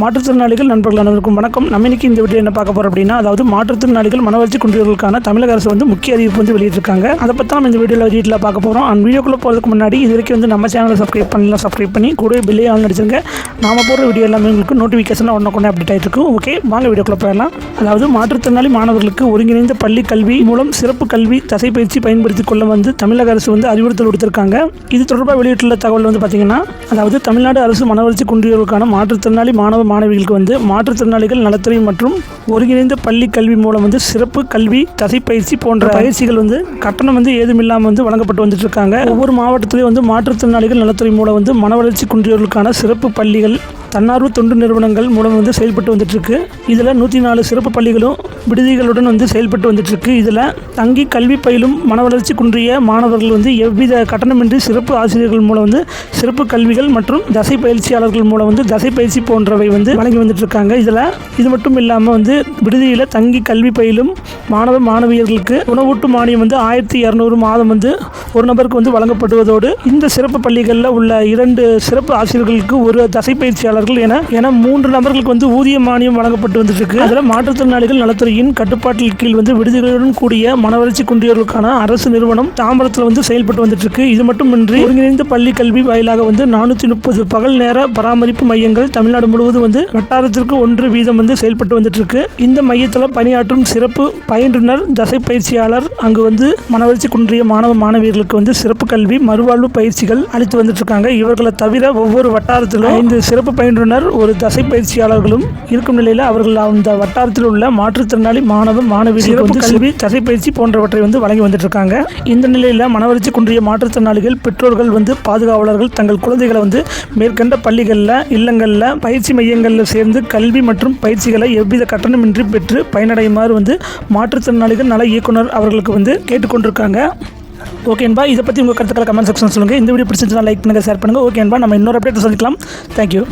மாற்றுத்திறனாளிகள் நண்பர்கள் அனைவருக்கும் வணக்கம். நம்ம இன்னைக்கு இந்த வீடியோ என்ன பார்க்க போறோம் அப்படின்னா அதாவது மாற்றுத்திறனாளிகள் மனவளர்ச்சி குன்றியவர்களுக்கான தமிழக அரசு வந்து முக்கிய அறிவிப்பு வந்து வெளியிட்டிருக்காங்க. அதை பற்றி நம்ம இந்த வீடியோவில் வீட்டில் பார்க்க போகிறோம் அந்த வீடியோக்குள்ளே போகிறதுக்கு முன்னாடி இது வரைக்கும் வந்து நம்ம சேனலை சப்ஸ்கிரைப் பண்ணலாம் சப்ஸ்கிரைப் பண்ணி கூட பில்லே ஆள் நடிச்சிருங்க நாம போடுற வீடியோ எல்லாமே உங்களுக்கு நோட்டிஃபிகேஷன் உடனே அப்டேட் ஆகிட்டு இருக்கும். ஓகே வாங்க வீடியோக்குள்ளே போயிடலாம். அதாவது மாற்றுத்திறனாளி மாணவர்களுக்கு ஒருங்கிணைந்த பள்ளி கல்வி மூலம் சிறப்பு கல்வி தசை பயிற்சி பயன்படுத்தி கொள்ள வந்து தமிழக அரசு வந்து அறிவுறுத்தல் கொடுத்திருக்காங்க இது தொடர்பாக வெளியிட்டுள்ள தகவல் வந்து பார்த்தீங்கன்னா அதாவது தமிழ்நாடு அரசு மனவளர்ச்சி குன்றியவர்களுக்கான மாற்றுத்திறனாளி மாணவ மாணவிகளுக்கு வந்து மாற்றுத்திறனாளிகள் நலத்துறை மற்றும் ஒருங்கிணைந்த பள்ளி கல்வி மூலம் வந்து சிறப்பு கல்வி தசை பயிற்சி போன்ற பயிற்சிகள் வந்து கட்டணம் வந்து ஏதும் இல்லாமல் வந்து வழங்கப்பட்டு வந்துட்டு இருக்காங்க. ஒவ்வொரு மாவட்டத்திலையும் வந்து மாற்றுத்திறனாளிகள் நலத்துறை மூலம் வந்து மன வளர்ச்சி குன்றியவர்களுக்கான சிறப்பு பள்ளிகள் தன்னார்வ தொண்டு நிறுவனங்கள் மூலம் வந்து செயல்பட்டு வந்துட்டுருக்கு. இதில் நூற்றி நாலு சிறப்பு பள்ளிகளும் விடுதிகளுடன் வந்து செயல்பட்டு வந்துட்டுருக்கு. இதில் தங்கி கல்வி பயிலும் மனவளர்ச்சி குன்றிய மாணவர்கள் வந்து எவ்வித கட்டணமின்றி சிறப்பு ஆசிரியர்கள் மூலம் வந்து சிறப்பு கல்விகள் மற்றும் தசை பயிற்சியாளர்கள் மூலம் வந்து தசை பயிற்சி போன்றவை வந்து வழங்கி வந்துட்டுருக்காங்க. இதில் இது மட்டும் இல்லாமல் வந்து விடுதியில் தங்கி கல்வி பயிலும் மாணவ மாணவியர்களுக்கு உணவூட்டு மானியம் வந்து ஆயிரத்தி இரநூறு மாதம் வந்து ஒரு நபருக்கு வந்து வழங்கப்படுவதோடு இந்த சிறப்பு பள்ளிகளில் உள்ள இரண்டு சிறப்பு ஆசிரியர்களுக்கு ஒரு தசை பயிற்சியாளர்கள் என என மூன்று நபர்களுக்கு வந்து ஊதிய மானியம் வழங்கப்பட்டு வந்துட்டு இருக்கு அதில் மாற்றுத்திறனாளிகள் நலத்துறையின் கட்டுப்பாட்டில் கீழ் வந்து விடுதிகளுடன் கூடிய மனவளர்ச்சி குன்றியவர்களுக்கான அரசு நிறுவனம் தாம்பரத்தில் வந்து செயல்பட்டு வந்துட்டு இருக்கு இது மட்டுமின்றி ஒருங்கிணைந்த பள்ளி கல்வி வாயிலாக வந்து நானூற்றி முப்பது பகல் நேர பராமரிப்பு மையங்கள் தமிழ்நாடு முழுவதும் வந்து வட்டாரத்திற்கு ஒன்று வீதம் வந்து செயல்பட்டு வந்துட்டு இருக்கு இந்த மையத்தில் பணியாற்றும் சிறப்பு பயின்றுனர் தசை பயிற்சியாளர் அங்கு வந்து மனவளர்ச்சி குன்றிய மாணவ மாணவியர்களுக்கு வந்து சிறப்பு கல்வி மறுவாழ்வு பயிற்சிகள் அளித்து வந்துட்டு இருக்காங்க இவர்களை தவிர ஒவ்வொரு வட்டாரத்திலும் ஐந்து சிறப்பு பயின்றுனர். ஒரு தசை பயிற்சியாளர்களும் இருக்கும் நிலையில் அவர்கள் அந்த வட்டாரத்தில் உள்ள மாற்றுத்திறனாளி மாணவ மாணவியர்களுக்கு வந்து கல்வி. தசை பயிற்சி போன்றவற்றை வந்து வழங்கி வந்துட்டு இருக்காங்க இந்த நிலையில் மனவளர்ச்சி குன்றிய மாற்றுத்திறனாளிகள் பெற்றோர்கள் வந்து பாதுகாவலர்கள் தங்கள் குழந்தைகளை வந்து மேற்கண்ட பள்ளிகளில் இல்லங்களில் பயிற்சி மையங்களில் சேர்ந்து கல்வி மற்றும் பயிற்சிகளை எவ்வித கட்டணமின்றி பெற்று பயனடையுமாறு வந்து மாற்றுத்திறனாளிகள் நல இயக்குனர் அவர்களுக்கு வந்து கேட்டுக்கொண்டிருக்காங்க. ஓகேன்பா இதை பற்றி உங்கள் கருத்துக்களை கமெண்ட் செக்ஷன் சொல்லுங்கள் இந்த வீடியோ பிடிச்சிருந்தா லைக் பண்ணுங்கள் ஷேர் பண்ணுங்கள் ஓகேன்பா நம்ம இன்னொரு அப்டேட் சந்திக்கலாம். தேங்க்யூ